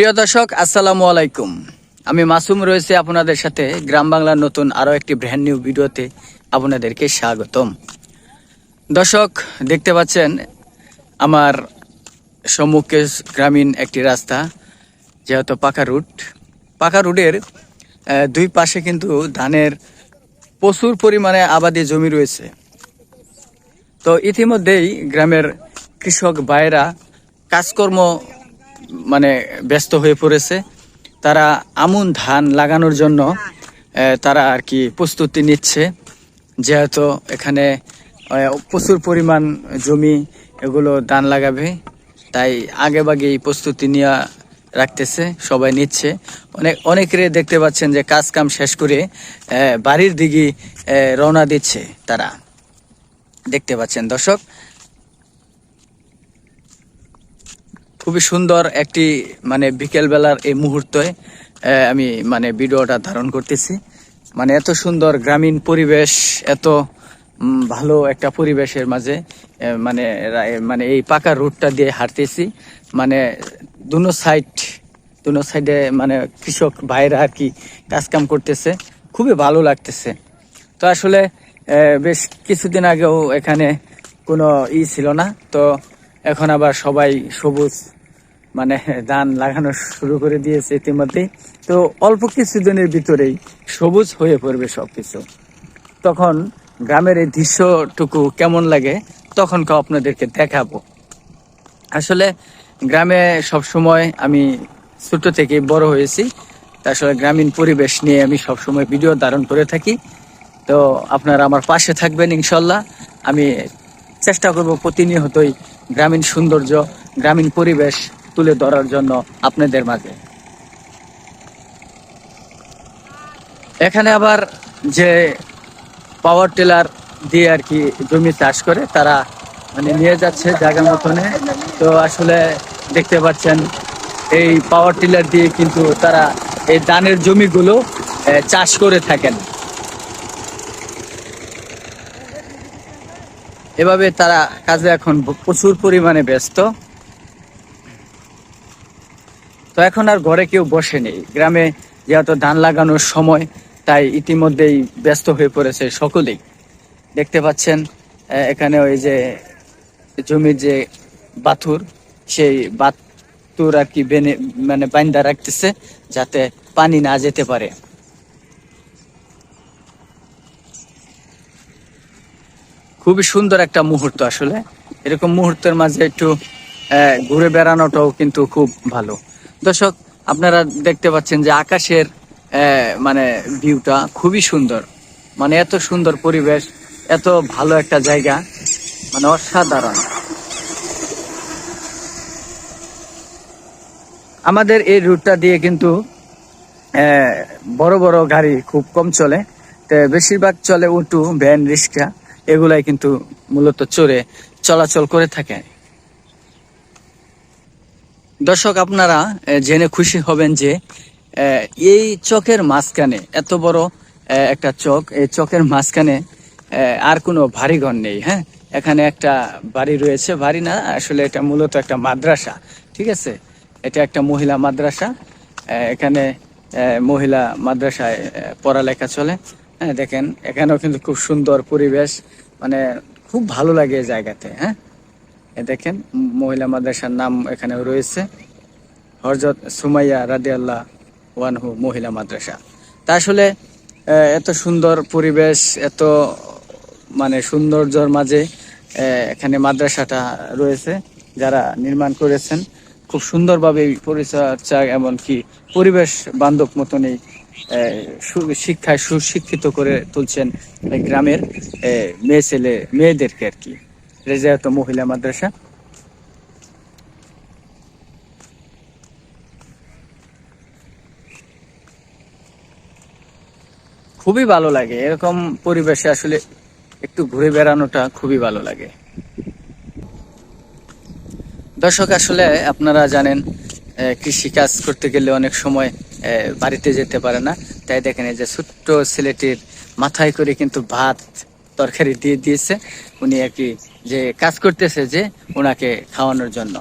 প্রিয় দর্শক, আসসালামু আলাইকুম। আমি মাসুম রয়েছে আপনাদের সাথে। গ্রাম বাংলার নতুন আরও একটি ব্র্যান্ড নিউ ভিডিওতে আপনাদেরকে স্বাগতম। দর্শক, দেখতে পাচ্ছেন, আমার সম্মুখে গ্রামীণ একটি রাস্তা, যেহেতু পাকা রুট। পাকা রুটের দুই পাশে কিন্তু ধানের প্রচুর পরিমাণে আবাদি জমি রয়েছে। তো ইতিমধ্যেই গ্রামের কৃষক ভাইয়েরা কাজকর্ম মানে ব্যস্ত হয়ে পড়েছে। তারা আমন ধান লাগানোর জন্য তারা আর কি প্রস্তুতি নিচ্ছে। যেহেতু এখানে প্রচুর পরিমাণ জমি এগুলো ধান লাগাবে তাই আগে বাগেই প্রস্তুতি নিয়ে রাখতেছে সবাই নিচ্ছে। অনেক অনেকেরে দেখতে পাচ্ছেন যে কাজ কাম শেষ করে বাড়ির দিকে রওনা দিচ্ছে তারা। দেখতে পাচ্ছেন দর্শক খুবই সুন্দর একটি মানে বিকেল বেলার এই মুহূর্তে আমি মানে ভিডিওটা ধারণ করতেছি। মানে এত সুন্দর গ্রামীণ পরিবেশ, এত ভালো একটা পরিবেশের মাঝে মানে মানে এই পাকা রুটটা দিয়ে হাঁটতেছি। মানে দুনো সাইড, দুনো সাইডে মানে কৃষক ভাইরা আর কি কাজ কাম করতেছে। খুবই ভালো লাগতেছে। তো আসলে বেশ কিছুদিন আগেও এখানে কোনো ই ছিল না। তো এখন আবার সবাই সবুজ মানে ধান লাগানো শুরু করে দিয়েছে ইতিমধ্যেই। তো অল্প কিছুদিনের ভিতরেই সবুজ হয়ে পড়বে সবকিছু। তখন গ্রামের এই দৃশ্যটুকু কেমন লাগে, তখন আপনাদেরকে দেখাবো। আসলে গ্রামে সব সময় আমি ছোট থেকে বড় হয়েছি আসলে গ্রামীণ পরিবেশ নিয়ে আমি সব সময় ভিডিও ধারণ করে থাকি। তো আপনারা আমার পাশে থাকবেন ইনশাল্লাহ। আমি চেষ্টা করব প্রতিনিয়তই গ্রামীণ সৌন্দর্য, গ্রামীণ পরিবেশ তুলে ধরার জন্য আপনাদের মাঝে। এখানে আবার যে পাওয়ার টিলার দিয়ে আর কি জমি চাষ করে, তারা মানে নিয়ে যাচ্ছে জায়গা মতনে। তো আসলে দেখতে পাচ্ছেন, এই পাওয়ার টিলার দিয়ে কিন্তু তারা এই ধানের জমিগুলো চাষ করে থাকেন। এভাবে তারা কাজে এখন প্রচুর পরিমাণে ব্যস্ত। তো এখন আর ঘরে কেউ বসে নেই গ্রামে যেহেতু ধান লাগানোর সময়, তাই ইতিমধ্যেই ব্যস্ত হয়ে পড়েছে সকলেই। দেখতে পাচ্ছেন এখানে ওই যে জমির যে বাথুর, সেই বাথুর আর কি বেনে মানে বাইন্দা রাখতেছে যাতে পানি না যেতে পারে। খুবই সুন্দর একটা মুহূর্ত আসলে। এরকম মুহূর্তের মাঝে একটু ঘুরে বেড়ানোটাও কিন্তু খুব ভালো। দর্শক, আপনারা দেখতে পাচ্ছেন যে আকাশের মানে ভিউটা খুবই সুন্দর। মানে এত সুন্দর পরিবেশ, এত ভালো একটা জায়গা মানে অসাধারণ। আমাদের এই রুটটা দিয়ে কিন্তু বড় বড় গাড়ি খুব কম চলে। তো বেশিরভাগ চলে উটু ভ্যান রিক্সা, এগুলাই কিন্তু মূলত চড়ে, চলাচল করে থাকে। দর্শক, আপনারা জেনে খুশি হবেন যে এই চকের মাঝখানে, এত বড় একটা চক এই চকের মাঝখানে আর কোনো ভারী ঘর নেই হ্যাঁ? এখানে একটা বাড়ি রয়েছে, বাড়ি না, আসলে এটা মূলত একটা মাদ্রাসা, ঠিক আছে? এটা একটা মহিলা মাদ্রাসা এখানে মহিলা মাদ্রাসায় পড়ালেখা চলে হ্যাঁ? দেখেন, এখানেও কিন্তু খুব সুন্দর পরিবেশ মানে খুব ভালো লাগে জায়গাতে হ্যাঁ? দেখেন মহিলা মাদ্রাসার নাম এখানে রয়েছে। হরজত সুমাইয়া রাদি আল্লাহ ওয়ানহু মহিলা মাদ্রাসা। তা আসলে এত সুন্দর পরিবেশ এত মানে সৌন্দর্যর মাঝে এখানে মাদ্রাসাটা রয়েছে যারা নির্মাণ করেছেন। খুব সুন্দরভাবে পরিচর্যা এমনকি পরিবেশ বান্ধব মতন এই আহ, সু- শিক্ষায় সুশিক্ষিত করে তুলছেন গ্রামের মেয়ে ছেলে মেয়েদেরকে আর কি। রেজায়ত মহিলা মাদ্রাসা খুবই ভালো লাগে। এরকম পরিবেশে আসলে একটু ঘুরে বেড়ানোটা খুবই ভালো লাগে। দর্শক, আসলে আপনারা জানেন কৃষি কাজ করতে গেলে অনেক সময় বাড়িতে যেতে পারে না। তাই দেখেন এই যে ছোট্ট ছেলেটির মাথায় করে কিন্তু ভাত তরকারি দিয়ে দিয়েছে। উনি কি যে কাজ করতেছে যে ওনাকে খাওয়ানোর জন্য।